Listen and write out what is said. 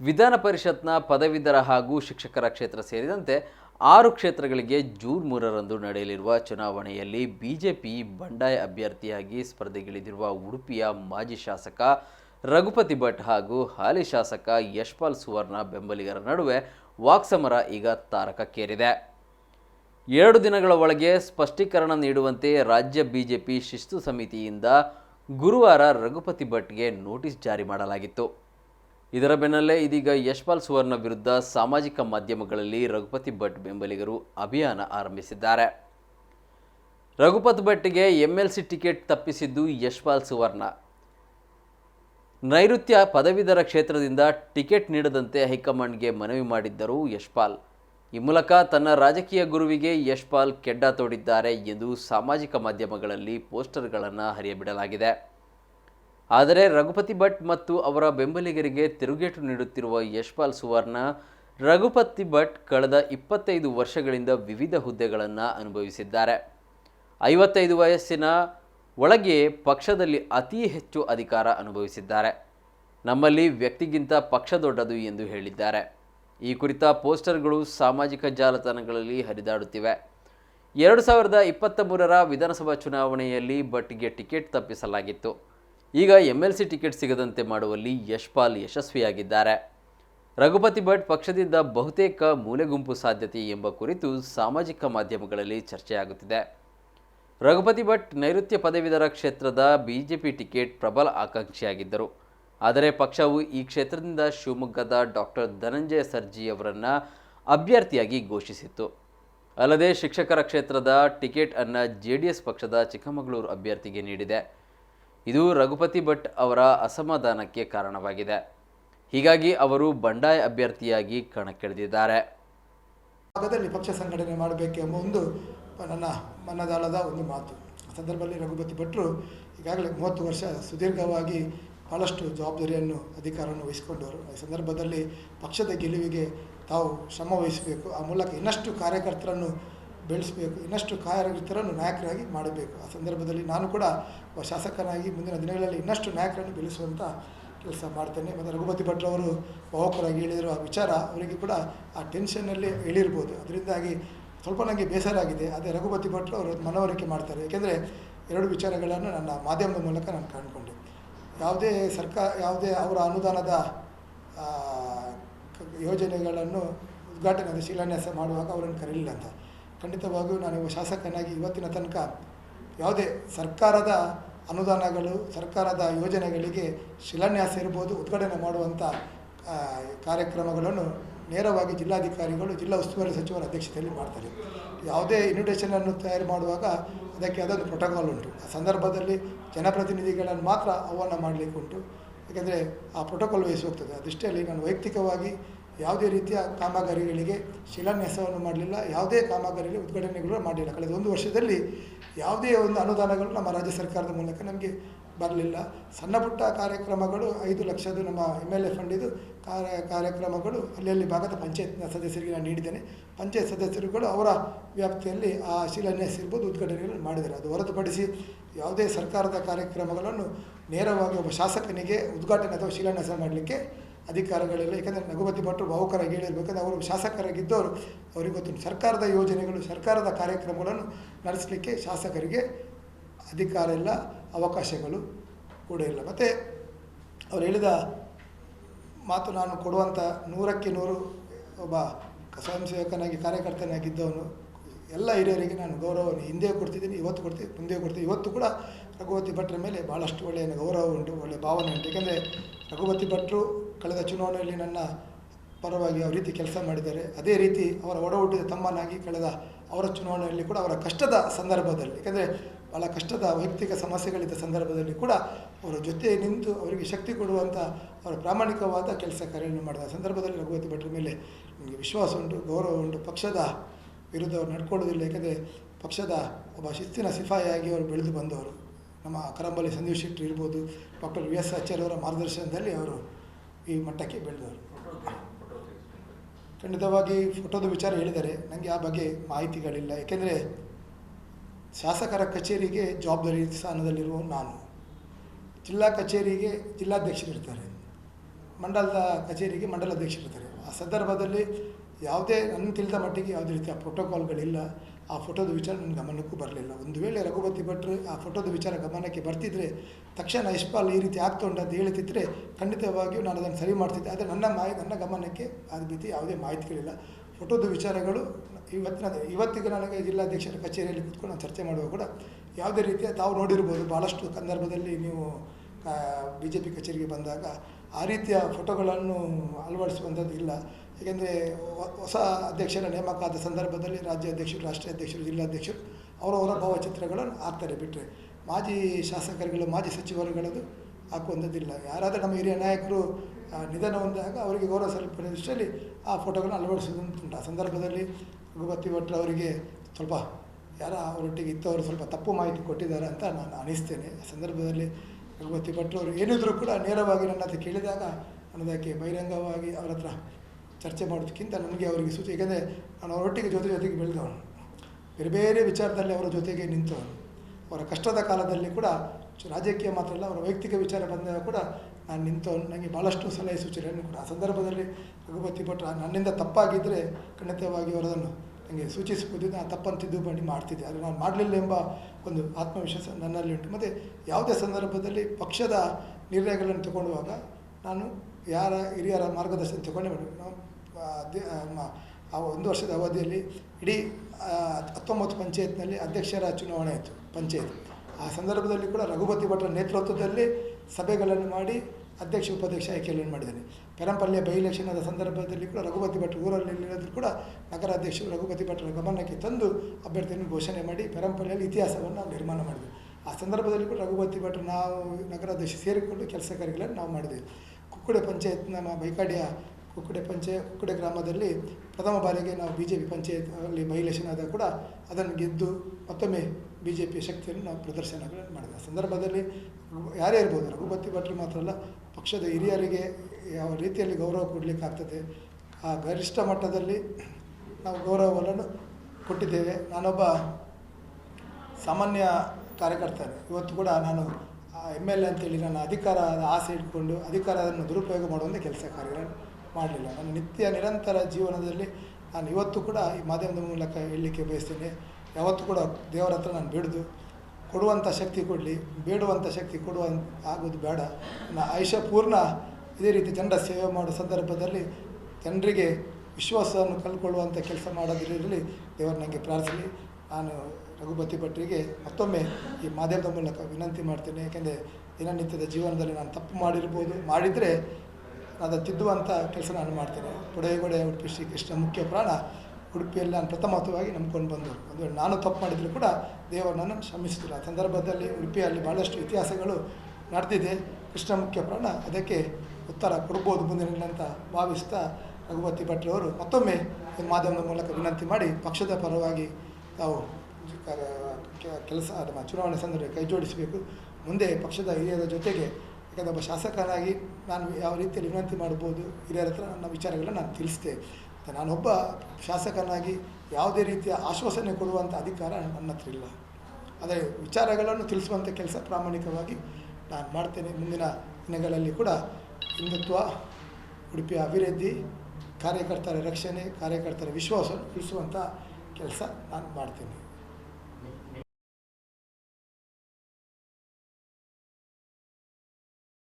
ವಿಧಾನ ಪರಿಷತ್ನ ಪದವೀಧರ ಹಾಗೂ ಶಿಕ್ಷಕರ ಕ್ಷೇತ್ರ ಸೇರಿದಂತೆ ಆರು ಕ್ಷೇತ್ರಗಳಿಗೆ ಜೂನ್ ಮೂರರಂದು ನಡೆಯಲಿರುವ ಚುನಾವಣೆಯಲ್ಲಿ ಬಿಜೆಪಿ ಬಂಡಾಯ ಅಭ್ಯರ್ಥಿಯಾಗಿ ಸ್ಪರ್ಧೆಗಿಳಿದಿರುವ ಉಡುಪಿಯ ಮಾಜಿ ಶಾಸಕ ರಘುಪತಿ ಭಟ್ ಹಾಗೂ ಹಾಲಿ ಶಾಸಕ ಯಶ್ಪಾಲ್ ಸುವರ್ಣ ಬೆಂಬಲಿಗರ ನಡುವೆ ವಾಕ್ಸಮರ ಈಗ ತಾರಕಕ್ಕೇರಿದೆ. ಎರಡು ದಿನಗಳ ಒಳಗೆ ಸ್ಪಷ್ಟೀಕರಣ ನೀಡುವಂತೆ ರಾಜ್ಯ ಬಿಜೆಪಿ ಶಿಸ್ತು ಸಮಿತಿಯಿಂದ ಗುರುವಾರ ರಘುಪತಿ ಭಟ್ಗೆ ನೋಟಿಸ್ ಜಾರಿ ಮಾಡಲಾಗಿತ್ತು. ಇದರ ಬೆನ್ನಲ್ಲೇ ಇದೀಗ ಯಶ್ಪಾಲ್ ಸುವರ್ಣ ವಿರುದ್ಧ ಸಾಮಾಜಿಕ ಮಾಧ್ಯಮಗಳಲ್ಲಿ ರಘುಪತಿ ಭಟ್ ಬೆಂಬಲಿಗರು ಅಭಿಯಾನ ಆರಂಭಿಸಿದ್ದಾರೆ. ರಘುಪತ್ ಭಟ್ಗೆ ಎಂಎಲ್ಸಿ ಟಿಕೆಟ್ ತಪ್ಪಿಸಿದ್ದು ಯಶ್ಪಾಲ್ ಸುವರ್ಣ. ನೈಋತ್ಯ ಪದವೀಧರ ಕ್ಷೇತ್ರದಿಂದ ಟಿಕೆಟ್ ನೀಡದಂತೆ ಹೈಕಮಾಂಡ್ಗೆ ಮನವಿ ಮಾಡಿದ್ದರು ಯಶ್ಪಾಲ್. ಈ ಮೂಲಕ ತನ್ನ ರಾಜಕೀಯ ಗುರುವಿಗೆ ಯಶ್ಪಾಲ್ ಕೆಡ್ಡ ತೋಡಿದ್ದಾರೆ ಎಂದು ಸಾಮಾಜಿಕ ಮಾಧ್ಯಮಗಳಲ್ಲಿ ಪೋಸ್ಟರ್ಗಳನ್ನು ಹರಿಯಬಿಡಲಾಗಿದೆ. ಆದರೆ ರಘುಪತಿ ಭಟ್ ಮತ್ತು ಅವರ ಬೆಂಬಲಿಗರಿಗೆ ತಿರುಗೇಟು ನೀಡುತ್ತಿರುವ ಯಶ್ಪಾಲ್ ಸುವರ್ಣ, ರಘುಪತಿ ಭಟ್ ಕಳೆದ ಇಪ್ಪತ್ತೈದು ವರ್ಷಗಳಿಂದ ವಿವಿಧ ಹುದ್ದೆಗಳನ್ನು ಅನುಭವಿಸಿದ್ದಾರೆ. ಐವತ್ತೈದು ವಯಸ್ಸಿನ ಒಳಗೆ ಪಕ್ಷದಲ್ಲಿ ಅತಿ ಹೆಚ್ಚು ಅಧಿಕಾರ ಅನುಭವಿಸಿದ್ದಾರೆ. ನಮ್ಮಲ್ಲಿ ವ್ಯಕ್ತಿಗಿಂತ ಪಕ್ಷ ದೊಡ್ಡದು ಎಂದು ಹೇಳಿದ್ದಾರೆ. ಈ ಕುರಿತ ಪೋಸ್ಟರ್ಗಳು ಸಾಮಾಜಿಕ ಜಾಲತಾಣಗಳಲ್ಲಿ ಹರಿದಾಡುತ್ತಿವೆ. ಎರಡು ಸಾವಿರದ ಇಪ್ಪತ್ತ ಮೂರರ ವಿಧಾನಸಭಾ ಚುನಾವಣೆಯಲ್ಲಿ ಭಟ್ಗೆ ಟಿಕೆಟ್ ತಪ್ಪಿಸಲಾಗಿತ್ತು. ಈಗ ಎಂ ಎಲ್ ಸಿ ಟಿಕೆಟ್ ಸಿಗದಂತೆ ಮಾಡುವಲ್ಲಿ ಯಶ್ಪಾಲ್ ಯಶಸ್ವಿಯಾಗಿದ್ದಾರೆ. ರಘುಪತಿ ಭಟ್ ಪಕ್ಷದಿಂದ ಬಹುತೇಕ ಮೂಲೆಗುಂಪು ಸಾಧ್ಯತೆ ಎಂಬ ಕುರಿತು ಸಾಮಾಜಿಕ ಮಾಧ್ಯಮಗಳಲ್ಲಿ ಚರ್ಚೆಯಾಗುತ್ತಿದೆ. ರಘುಪತಿ ಭಟ್ ನೈಋತ್ಯ ಪದವೀಧರ ಕ್ಷೇತ್ರದ ಬಿಜೆಪಿ ಟಿಕೆಟ್ ಪ್ರಬಲ ಆಕಾಂಕ್ಷಿಯಾಗಿದ್ದರು. ಆದರೆ ಪಕ್ಷವು ಈ ಕ್ಷೇತ್ರದಿಂದ ಶಿವಮೊಗ್ಗದ ಡಾಕ್ಟರ್ ಧನಂಜಯ ಸರ್ಜಿ ಅವರನ್ನು ಅಭ್ಯರ್ಥಿಯಾಗಿ ಘೋಷಿಸಿತ್ತು. ಅಲ್ಲದೆ ಶಿಕ್ಷಕರ ಕ್ಷೇತ್ರದ ಟಿಕೆಟ್ ಅನ್ನು ಜೆ ಡಿ ಎಸ್ ಪಕ್ಷದ ಚಿಕ್ಕಮಗಳೂರು ಅಭ್ಯರ್ಥಿಗೆ ನೀಡಿದೆ. ಇದು ರಘುಪತಿ ಭಟ್ ಅವರ ಅಸಮಾಧಾನಕ್ಕೆ ಕಾರಣವಾಗಿದೆ. ಹೀಗಾಗಿ ಅವರು ಬಂಡಾಯ ಅಭ್ಯರ್ಥಿಯಾಗಿ ಕಣಕ್ಕಿಳಿದಿದ್ದಾರೆ. ಭಾಗದಲ್ಲಿ ಪಕ್ಷ ಸಂಘಟನೆ ಮಾಡಬೇಕೆಂಬ ಒಂದು ನನ್ನ ಮನದಾಳದ ಒಂದು ಮಾತು. ಆ ಸಂದರ್ಭದಲ್ಲಿ ರಘುಪತಿ ಭಟ್ರು ಈಗಾಗಲೇ ಮೂವತ್ತು ವರ್ಷ ಸುದೀರ್ಘವಾಗಿ ಭಾಳಷ್ಟು ಜವಾಬ್ದಾರಿಯನ್ನು, ಅಧಿಕಾರವನ್ನು ವಹಿಸಿಕೊಂಡವರು. ಈ ಸಂದರ್ಭದಲ್ಲಿ ಪಕ್ಷದ ಗೆಲುವಿಗೆ ತಾವು ಶ್ರಮ ವಹಿಸಬೇಕು. ಆ ಮೂಲಕ ಇನ್ನಷ್ಟು ಕಾರ್ಯಕರ್ತರನ್ನು ಬೆಳೆಸಬೇಕು, ಇನ್ನಷ್ಟು ಕಾರ್ಯಕರ್ತರನ್ನು ನಾಯಕರಾಗಿ ಮಾಡಬೇಕು. ಆ ಸಂದರ್ಭದಲ್ಲಿ ನಾನು ಕೂಡ ಶಾಸಕನಾಗಿ ಮುಂದಿನ ದಿನಗಳಲ್ಲಿ ಇನ್ನಷ್ಟು ನಾಯಕರನ್ನು ಬೆಳೆಸುವಂಥ ಕೆಲಸ ಮಾಡ್ತೇನೆ. ಮತ್ತು ರಘುಪತಿ ಭಟ್ರವರು ಭಾವಕರಾಗಿ ಹೇಳಿರೋ ಆ ವಿಚಾರ ಅವರಿಗೆ ಕೂಡ ಆ ಟೆನ್ಷನ್ನಲ್ಲಿ ಹೇಳಿರ್ಬೋದು ಅದರಿಂದಾಗಿ ಸ್ವಲ್ಪ ನನಗೆ ಬೇಸರ ಆಗಿದೆ ಅದೇ ರಘುಪತಿ ಭಟ್ರು ಅವರು ಮನವರಿಕೆ ಮಾಡ್ತಾರೆ. ಏಕೆಂದರೆ ಎರಡು ವಿಚಾರಗಳನ್ನು ನನ್ನ ಮಾಧ್ಯಮದ ಮೂಲಕ ನಾನು ಕಾಣ್ಕೊಂಡೆ. ಯಾವುದೇ ಸರ್ಕಾರ ಯಾವುದೇ ಅವರ ಅನುದಾನದ ಯೋಜನೆಗಳನ್ನು ಉದ್ಘಾಟನೆ ಶಿಲಾನ್ಯಾಸ ಮಾಡುವಾಗ ಅವರನ್ನು ಕರೀಲಿಲ್ಲ ಅಂತ. ಖಂಡಿತವಾಗಿಯೂ ನಾನು ಶಾಸಕನಾಗಿ ಇವತ್ತಿನ ತನಕ ಯಾವುದೇ ಸರ್ಕಾರದ ಅನುದಾನಗಳು, ಸರ್ಕಾರದ ಯೋಜನೆಗಳಿಗೆ ಶಿಲಾನ್ಯಾಸ ಇರ್ಬೋದು, ಉದ್ಘಾಟನೆ ಮಾಡುವಂಥ ಕಾರ್ಯಕ್ರಮಗಳನ್ನು ನೇರವಾಗಿ ಜಿಲ್ಲಾಧಿಕಾರಿಗಳು, ಜಿಲ್ಲಾ ಉಸ್ತುವಾರಿ ಸಚಿವರ ಅಧ್ಯಕ್ಷತೆಯಲ್ಲಿ ಮಾಡ್ತಾರೆ. ಯಾವುದೇ ಇನ್ವಿಟೇಷನನ್ನು ತಯಾರು ಮಾಡುವಾಗ ಅದಕ್ಕೆ ಅದೊಂದು ಪ್ರೋಟೋಕಾಲ್ ಉಂಟು. ಆ ಸಂದರ್ಭದಲ್ಲಿ ಜನಪ್ರತಿನಿಧಿಗಳನ್ನು ಮಾತ್ರ ಆಹ್ವಾನ ಮಾಡಲಿಕ್ಕೆ ಉಂಟು. ಆ ಪ್ರೋಟೋಕಾಲ್ ವಹಿಸಿ ಹೋಗ್ತದೆ. ಅದಷ್ಟೇ ನಾನು ವೈಯಕ್ತಿಕವಾಗಿ ಯಾವುದೇ ರೀತಿಯ ಕಾಮಗಾರಿಗಳಿಗೆ ಶಿಲಾನ್ಯಾಸವನ್ನು ಮಾಡಲಿಲ್ಲ, ಯಾವುದೇ ಕಾಮಗಾರಿಯಲ್ಲಿ ಉದ್ಘಾಟನೆಗಳು ಮಾಡಲಿಲ್ಲ. ಕಳೆದ ಒಂದು ವರ್ಷದಲ್ಲಿ ಯಾವುದೇ ಒಂದು ಅನುದಾನಗಳು ನಮ್ಮ ರಾಜ್ಯ ಸರ್ಕಾರದ ಮೂಲಕ ನಮಗೆ ಬರಲಿಲ್ಲ. ಸಣ್ಣ ಪುಟ್ಟ ಕಾರ್ಯಕ್ರಮಗಳು, ಐದು ಲಕ್ಷದ ನಮ್ಮ ಎಂ ಎಲ್ ಎ ಫಂಡಿದು ಕಾರ್ಯ, ಕಾರ್ಯಕ್ರಮಗಳು ಅಲ್ಲಿ ಭಾಗದ ಪಂಚಾಯತ್ನ ಸದಸ್ಯರಿಗೆ ನಾನು ನೀಡಿದ್ದೇನೆ. ಪಂಚಾಯತ್ ಸದಸ್ಯರುಗಳು ಅವರ ವ್ಯಾಪ್ತಿಯಲ್ಲಿ ಆ ಶಿಲಾನ್ಯಾಸ ಇರ್ಬೋದು, ಉದ್ಘಾಟನೆಗಳನ್ನು ಮಾಡಿದ್ದಾರೆ. ಅದು ಹೊರತುಪಡಿಸಿ ಯಾವುದೇ ಸರ್ಕಾರದ ಕಾರ್ಯಕ್ರಮಗಳನ್ನು ನೇರವಾಗಿ ಒಬ್ಬ ಶಾಸಕನಿಗೆ ಉದ್ಘಾಟನೆ ಅಥವಾ ಶಿಲಾನ್ಯಾಸ ಮಾಡಲಿಕ್ಕೆ ಅಧಿಕಾರಗಳಿಲ್ಲ. ಯಾಕಂದರೆ ರಘುಪತಿ ಭಟ್ರು ಭಾವುಕರಾಗಿ ಹೇಳಿರ್ಬೇಕಂದ್ರೆ ಅವರು ಶಾಸಕರಾಗಿದ್ದವರು. ಅವರಿಗೆ ಗೊತ್ತು, ಸರ್ಕಾರದ ಯೋಜನೆಗಳು, ಸರ್ಕಾರದ ಕಾರ್ಯಕ್ರಮಗಳನ್ನು ನಡೆಸಲಿಕ್ಕೆ ಶಾಸಕರಿಗೆ ಅಧಿಕಾರ ಇಲ್ಲ, ಅವಕಾಶಗಳು ಕೂಡ ಇಲ್ಲ. ಮತ್ತು ಅವರು ಹೇಳಿದ ಮಾತು ನಾನು ಕೊಡುವಂಥ ನೂರಕ್ಕೆ ನೂರು ಒಬ್ಬ ಸ್ವಯಂ ಸೇವಕನಾಗಿ ಕಾರ್ಯಕರ್ತನಾಗಿದ್ದವನು, ಎಲ್ಲ ಹಿರಿಯರಿಗೆ ನಾನು ಗೌರವವನ್ನು ಹಿಂದೆ ಕೊಡ್ತಿದ್ದೀನಿ, ಇವತ್ತು ಕೊಡ್ತೀನಿ ಮುಂದೆ ಕೊಡ್ತೀನಿ. ಇವತ್ತು ಕೂಡ ರಘುಪತಿ ಭಟ್ರ ಮೇಲೆ ಭಾಳಷ್ಟು ಒಳ್ಳೆಯ ಗೌರವ ಉಂಟು, ಒಳ್ಳೆಯ ಭಾವನೆ ಉಂಟು. ಯಾಕಂದರೆ ರಘುಪತಿ ಭಟ್ರು ಕಳೆದ ಚುನಾವಣೆಯಲ್ಲಿ ನನ್ನ ಪರವಾಗಿ ಯಾವ ರೀತಿ ಕೆಲಸ ಮಾಡಿದ್ದಾರೆ. ಅದೇ ರೀತಿ ಅವರ ಒಡ ಹುಟ್ಟಿದ ತಮ್ಮನಾಗಿ ಕಳೆದ ಅವರ ಚುನಾವಣೆಯಲ್ಲಿ ಕೂಡ ಅವರ ಕಷ್ಟದ ಸಂದರ್ಭದಲ್ಲಿ, ಯಾಕಂದರೆ ಭಾಳ ಕಷ್ಟದ ವೈಯಕ್ತಿಕ ಸಮಸ್ಯೆಗಳಿದ್ದ ಸಂದರ್ಭದಲ್ಲಿ ಕೂಡ ಅವರ ಜೊತೆ ನಿಂತು ಅವರಿಗೆ ಶಕ್ತಿ ಕೊಡುವಂಥ ಅವರ ಪ್ರಾಮಾಣಿಕವಾದ ಕೆಲಸ ಕಾರ್ಯವನ್ನು ಮಾಡಿದ ಸಂದರ್ಭದಲ್ಲಿ ರಘುಪತಿ ಭಟ್ರ ಮೇಲೆ ನಿಮಗೆ ವಿಶ್ವಾಸ ಉಂಟು, ಗೌರವ ಉಂಟು. ಪಕ್ಷದ ವಿರುದ್ಧ ಅವರು ನಡ್ಕೊಳ್ಳೋದಿಲ್ಲ. ಯಾಕಂದರೆ ಪಕ್ಷದ ಒಬ್ಬ ಶಿಸ್ತಿನ ಸಿಫಾಯಿಯಾಗಿ ಅವರು ಬೆಳೆದು ಬಂದವರು. ನಮ್ಮ ಕರಂಬಲಿ ಸಂದೀಪ್ ಶೆಟ್ಟಿ ಇರ್ಬೋದು, ಡಾಕ್ಟರ್ ವಿ ಎಸ್ ಆಚಾರ್ಯವರ ಮಾರ್ಗದರ್ಶನದಲ್ಲಿ ಅವರು ಈ ಮಟ್ಟಕ್ಕೆ ಬೆಳೆದವರು. ಖಂಡಿತವಾಗಿ ಫೋಟೋದ ವಿಚಾರ ಹೇಳಿದರೆ ನನಗೆ ಆ ಬಗ್ಗೆ ಮಾಹಿತಿಗಳಿಲ್ಲ. ಏಕೆಂದರೆ ಶಾಸಕರ ಕಚೇರಿಗೆ ಜವಾಬ್ದಾರಿ ಸ್ಥಾನದಲ್ಲಿರುವ ನಾನು. ಜಿಲ್ಲಾ ಕಚೇರಿಗೆ ಜಿಲ್ಲಾಧ್ಯಕ್ಷರಿರ್ತಾರೆ ಮಂಡಲದ ಕಚೇರಿಗೆ ಮಂಡಲಾಧ್ಯಕ್ಷರಿರ್ತಾರೆ ಆ ಸಂದರ್ಭದಲ್ಲಿ ಯಾವುದೇ ನನ್ನ ತಿಳಿದ ಮಟ್ಟಿಗೆ ಯಾವುದೇ ರೀತಿಯ ಪ್ರೋಟೋಕಾಲ್ಗಳಿಲ್ಲ ಆ ಫೋಟೋದ ವಿಚಾರ ನನ್ನ ಗಮನಕ್ಕೂ ಬರಲಿಲ್ಲ. ಒಂದು ವೇಳೆ ರಘುಪತಿ ಭಟ್ರು ಆ ಫೋಟೋದ ವಿಚಾರ ಗಮನಕ್ಕೆ ಬರ್ತಿದ್ರೆ, ತಕ್ಷಣ ಯಶ್ಪಾಲ್ ಈ ರೀತಿ ಆಗ್ತೊಂಡು ಅಂತ ಹೇಳ್ತಿದ್ರೆ ಖಂಡಿತವಾಗಿಯೂ ನಾನು ಅದನ್ನು ಸರಿ ಮಾಡ್ತಿದ್ದೆ. ಆದರೆ ನನ್ನ ಮಾಹಿ ನನ್ನ ಗಮನಕ್ಕೆ ಆ ರೀತಿ ಯಾವುದೇ ಮಾಹಿತಿಗಳಿಲ್ಲ ಫೋಟೋದ ವಿಚಾರಗಳು ಇವತ್ತಿನ, ಇವತ್ತಿಗೆ ನನಗೆ ಜಿಲ್ಲಾಧ್ಯಕ್ಷರ ಕಚೇರಿಯಲ್ಲಿ ಕೂತ್ಕೊಂಡು ನಾನು ಚರ್ಚೆ ಮಾಡುವಾಗ ಕೂಡ ಯಾವುದೇ ರೀತಿಯ ತಾವು ನೋಡಿರ್ಬೋದು ಭಾಳಷ್ಟು ಸಂದರ್ಭದಲ್ಲಿ ನೀವು ಬಿ ಜೆ ಪಿ ಕಚೇರಿಗೆ ಬಂದಾಗ ಆ ರೀತಿಯ ಫೋಟೋಗಳನ್ನು ಅಳವಡಿಸುವಂಥದ್ದು ಇಲ್ಲ. ಏಕೆಂದರೆ ಹೊಸ ಅಧ್ಯಕ್ಷರ ನೇಮಕ ಆದ ಸಂದರ್ಭದಲ್ಲಿ ರಾಜ್ಯ ಅಧ್ಯಕ್ಷರು, ರಾಷ್ಟ್ರೀಯ ಅಧ್ಯಕ್ಷರು ಜಿಲ್ಲಾಧ್ಯಕ್ಷರು ಅವರವರ ಭಾವಚಿತ್ರಗಳನ್ನು ಹಾಕ್ತಾರೆ ಬಿಟ್ಟರೆ ಮಾಜಿ ಶಾಸಕರುಗಳು, ಮಾಜಿ ಸಚಿವರುಗಳದ್ದು ಹಾಕುವಂಥದ್ದಿಲ್ಲ. ಯಾರಾದರೂ ನಮ್ಮ ಹಿರಿಯ ನಾಯಕರು ನಿಧನ ಹೊಂದಾಗ ಅವರಿಗೆ ಗೌರವ ಸ್ವಲ್ಪ ದೃಷ್ಟಿಯಲ್ಲಿ ಆ ಫೋಟೋಗಳನ್ನು ಅಳವಡಿಸುವಂತ ಆ ಸಂದರ್ಭದಲ್ಲಿ ರಘುಪತಿ ಭಟ್ರು ಅವರಿಗೆ ಸ್ವಲ್ಪ ಯಾರ ಅವರೊಟ್ಟಿಗೆ ಇತ್ತವರು ಸ್ವಲ್ಪ ತಪ್ಪು ಮಾಹಿತಿ ಕೊಟ್ಟಿದ್ದಾರೆ ಅಂತ ನಾನು ಅನಿಸ್ತೇನೆ. ಆ ಸಂದರ್ಭದಲ್ಲಿ ರಘುಪತಿ ಭಟ್ರು ಅವರು ಏನಿದ್ರು ಕೂಡ ನೇರವಾಗಿ ನನ್ನ ಹತ್ರ ಕೇಳಿದಾಗ ನನ್ನದಕ್ಕೆ ಬಹಿರಂಗವಾಗಿ ಅವರ ಹತ್ರ ಚರ್ಚೆ ಮಾಡೋದಕ್ಕಿಂತ ನನಗೆ ಅವರಿಗೆ ಸೂಚನೆ, ಏಕೆಂದರೆ ನಾನು ಅವರೊಟ್ಟಿಗೆ ಜೊತೆ ಜೊತೆಗೆ ಬೆಳೆದವನು. ಬೇರೆ ಬೇರೆ ವಿಚಾರದಲ್ಲಿ ಅವರ ಜೊತೆಗೆ ನಿಂತವನು. ಅವರ ಕಷ್ಟದ ಕಾಲದಲ್ಲಿ ಕೂಡ ರಾಜಕೀಯ ಮಾತ್ರ ಅಲ್ಲ, ಅವರ ವೈಯಕ್ತಿಕ ವಿಚಾರ ಬಂದಾಗ ಕೂಡ ನಾನು ನಿಂತವನು. ನನಗೆ ಭಾಳಷ್ಟು ಸಲಹೆ ಸೂಚನೆಯನ್ನು ಕೂಡ ಆ ಸಂದರ್ಭದಲ್ಲಿ ರಘುಪತಿ ಭಟ್ರ ನನ್ನಿಂದ ತಪ್ಪಾಗಿದ್ದರೆ ಖಂಡಿತವಾಗಿ ಅವರದನ್ನು ನನಗೆ ಸೂಚಿಸಬಹುದು. ಆ ತಪ್ಪನ್ನು ತಿದ್ದುಪಡಿ ಮಾಡ್ತಿದ್ದೆ. ಆದರೆ ನಾನು ಮಾಡಲಿಲ್ಲ ಎಂಬ ಒಂದು ಆತ್ಮವಿಶ್ವಾಸ ನನ್ನಲ್ಲಿ ಉಂಟು. ಮತ್ತು ಯಾವುದೇ ಸಂದರ್ಭದಲ್ಲಿ ಪಕ್ಷದ ನಿರ್ಣಯಗಳನ್ನು ತಗೊಳ್ಳುವಾಗ ನಾನು ಯಾರ ಹಿರಿಯರ ಮಾರ್ಗದರ್ಶನ ತಗೊಂಡೇ ಮಾಡಬೇಕು ನಾವು ಆ, ಒಂದು ವರ್ಷದ ಅವಧಿಯಲ್ಲಿ ಇಡೀ ಹತ್ತೊಂಬತ್ತು ಪಂಚಾಯತ್ನಲ್ಲಿ ಅಧ್ಯಕ್ಷರ ಚುನಾವಣೆ ಆಯಿತು ಪಂಚಾಯತ್. ಆ ಸಂದರ್ಭದಲ್ಲಿ ಕೂಡ ರಘುಪತಿ ಭಟ್ರ ನೇತೃತ್ವದಲ್ಲಿ ಸಭೆಗಳನ್ನು ಮಾಡಿ ಅಧ್ಯಕ್ಷ ಉಪಾಧ್ಯಕ್ಷ ಆಯ್ಕೆಯನ್ನು ಮಾಡಿದ್ದೇನೆ ಪೆರಂಪಲ್ಲಿಯ ಬೈ ಎಲೆಕ್ಷನ್ ಸಂದರ್ಭದಲ್ಲಿ ಕೂಡ ರಘುಪತಿ ಭಟ್ ಊರಲ್ಲಿ ಇಲ್ಲದಿದ್ದರೂ ಕೂಡ ನಗರ ಅಧ್ಯಕ್ಷರು ರಘುಪತಿ ಭಟ್ರ ಗಮನಕ್ಕೆ ತಂದು ಅಭ್ಯರ್ಥಿಯನ್ನು ಘೋಷಣೆ ಮಾಡಿ ಪೆರಂಪಲ್ಲಿಯಲ್ಲಿ ಇತಿಹಾಸವನ್ನು ನಿರ್ಮಾಣ ಮಾಡಿದ್ವಿ ಆ ಸಂದರ್ಭದಲ್ಲಿ ಕೂಡ ರಘುಪತಿ ಭಟ್ರು ನಾವು ನಗರಾಧ್ಯಕ್ಷ ಸೇರಿಕೊಂಡು ಕೆಲಸ ಕಾರ್ಯಗಳನ್ನು ನಾವು ಮಾಡಿದ್ದೇವೆ ಕುಕ್ಕುಡೆ ಪಂಚಾಯತ್, ನಮ್ಮ ಬೈಕಾಡಿಯ ಕುಕ್ಕುಡೆ ಪಂಚಾಯತ್ ಕುಕ್ಕುಡೆ ಗ್ರಾಮದಲ್ಲಿ ಪ್ರಥಮ ಬಾರಿಗೆ ನಾವು ಬಿ ಜೆ ಪಿ ಪಂಚಾಯತ್ ಅಲ್ಲಿ ಬೈ ಆದಾಗ ಕೂಡ ಅದನ್ನು ಗೆದ್ದು ಮತ್ತೊಮ್ಮೆ ಬಿ ಜೆ ಪಿ ಶಕ್ತಿಯನ್ನು ನಾವು ಪ್ರದರ್ಶನಗಳನ್ನು ಮಾಡಿದೆ ಸಂದರ್ಭದಲ್ಲಿ ಯಾರೇ ಇರ್ಬೋದು, ರಘುಪತಿ ಭಟ್ರು ಮಾತ್ರ ಅಲ್ಲ, ಪಕ್ಷದ ಹಿರಿಯರಿಗೆ ಯಾವ ರೀತಿಯಲ್ಲಿ ಗೌರವ ಕೊಡಲಿಕ್ಕಾಗ್ತದೆ ಆ ಗರಿಷ್ಠ ಮಟ್ಟದಲ್ಲಿ ನಾವು ಗೌರವವನ್ನು ಕೊಟ್ಟಿದ್ದೇವೆ. ನಾನೊಬ್ಬ ಸಾಮಾನ್ಯ ಕಾರ್ಯಕರ್ತ ಇವತ್ತು ಕೂಡ ನಾನು ಎಂ ಎಲ್ ಎ ಅಂತೇಳಿ ನನ್ನ ಅಧಿಕಾರದ ಆಸೆ ಇಟ್ಕೊಂಡು ಅಧಿಕಾರವನ್ನು ದುರುಪಯೋಗ ಮಾಡುವಂಥ ಕೆಲಸ ಕಾರ್ಯಗಳನ್ನು ಮಾಡಲಿಲ್ಲ. ನನ್ನ ನಿತ್ಯ ನಿರಂತರ ಜೀವನದಲ್ಲಿ ನಾನು ಇವತ್ತು ಕೂಡ ಈ ಮಾಧ್ಯಮದ ಮೂಲಕ ಹೇಳಲಿಕ್ಕೆ ಬಯಸ್ತೇನೆ. ಯಾವತ್ತೂ ಕೂಡ ದೇವರ ಹತ್ರ ನಾನು ಬೇಡುದು. ಕೊಡುವಂಥ ಶಕ್ತಿ ಕೊಡಲಿ. ಬೇಡುವಂಥ ಶಕ್ತಿ ಕೊಡುವ ಆಗೋದು ಬೇಡ. ನನ್ನ ಆಯುಷ ಪೂರ್ಣ ಇದೇ ರೀತಿ ಜನರ ಸೇವೆ ಮಾಡೋ ಸಂದರ್ಭದಲ್ಲಿ ಜನರಿಗೆ ವಿಶ್ವಾಸವನ್ನು ಕಲ್ಕೊಳ್ಳುವಂಥ ಕೆಲಸ ಮಾಡೋದಿರಲಿ ದೇವರು ನನಗೆ ಪ್ರಾರ್ಥಿಸಲಿ ನಾನು ರಘುಪತಿ ಭಟ್ರಿಗೆ ಮತ್ತೊಮ್ಮೆ ಈ ಮಾಧ್ಯಮದ ಮೂಲಕ ವಿನಂತಿ ಮಾಡ್ತೇನೆ. ಯಾಕೆಂದರೆ ದಿನನಿತ್ಯದ ಜೀವನದಲ್ಲಿ ನಾನು ತಪ್ಪು ಮಾಡಿರ್ಬೋದು, ಮಾಡಿದರೆ ಅದನ್ನು ತಿದ್ದುವಂಥ ಕೆಲಸ ನಾನು ಮಾಡ್ತೇನೆ. ಕೊಡೆಗೊಡೆ ಉಡುಪಿ ಶ್ರೀಕೃಷ್ಣ ಮುಖ್ಯ ಪ್ರಾಣ, ಉಡುಪಿಯಲ್ಲಿ ನಾನು ಪ್ರಥಮತವಾಗಿ ನಂಬ್ಕೊಂಡು ಬಂದು ಒಂದು ನಾನು ತಪ್ಪು ಮಾಡಿದರೂ ಕೂಡ ದೇವರು ನನ್ನನ್ನು ಕ್ಷಮಿಸಿದ್ರು. ಆ ಸಂದರ್ಭದಲ್ಲಿ ಉಡುಪಿಯಲ್ಲಿ ಭಾಳಷ್ಟು ಇತಿಹಾಸಗಳು ನಡೆದಿದೆ. ಕೃಷ್ಣ ಮುಖ್ಯ ಪ್ರಾಣ ಅದಕ್ಕೆ ಉತ್ತರ ಕೊಡ್ಬೋದು ಮುಂದಿನ ಅಂತ ಭಾವಿಸ್ತಾ ರಘುಪತಿ ಭಟ್ರವರು ಮತ್ತೊಮ್ಮೆ ಮಾಧ್ಯಮದ ಮೂಲಕ ವಿನಂತಿ ಮಾಡಿ ಪಕ್ಷದ ಪರವಾಗಿ ತಾವು ಕೆಲಸ ನಮ್ಮ ಚುನಾವಣೆ ಸಂದರ್ಭದಲ್ಲಿ ಕೈ ಜೋಡಿಸಬೇಕು. ಮುಂದೆ ಪಕ್ಷದ ಹಿರಿಯರ ಜೊತೆಗೆ ಯಾಕಂದರೆ ಒಬ್ಬ ಶಾಸಕನಾಗಿ ನಾನು ಯಾವ ರೀತಿಯಲ್ಲಿ ವಿನಂತಿ ಮಾಡ್ಬೋದು ಹಿರಿಯರ ಹತ್ರ ನನ್ನ ವಿಚಾರಗಳನ್ನು ನಾನು ತಿಳಿಸ್ತೇನೆ. ಮತ್ತು ನಾನೊಬ್ಬ ಶಾಸಕನಾಗಿ ಯಾವುದೇ ರೀತಿಯ ಆಶ್ವಾಸನೆ ಕೊಡುವಂಥ ಅಧಿಕಾರ ನನ್ನ ಹತ್ರ ಇಲ್ಲ. ಆದರೆ ವಿಚಾರಗಳನ್ನು ತಿಳಿಸುವಂಥ ಕೆಲಸ ಪ್ರಾಮಾಣಿಕವಾಗಿ ನಾನು ಮಾಡ್ತೇನೆ. ಮುಂದಿನ ದಿನಗಳಲ್ಲಿ ಕೂಡ ಹಿಂದುತ್ವ, ಉಡುಪಿಯ ಅಭಿವೃದ್ಧಿ, ಕಾರ್ಯಕರ್ತರ ರಕ್ಷಣೆ, ಕಾರ್ಯಕರ್ತರ ವಿಶ್ವಾಸ ಉಳಿಸುವಂಥ ಕೆಲಸ ನಾನು ಮಾಡ್ತೇನೆ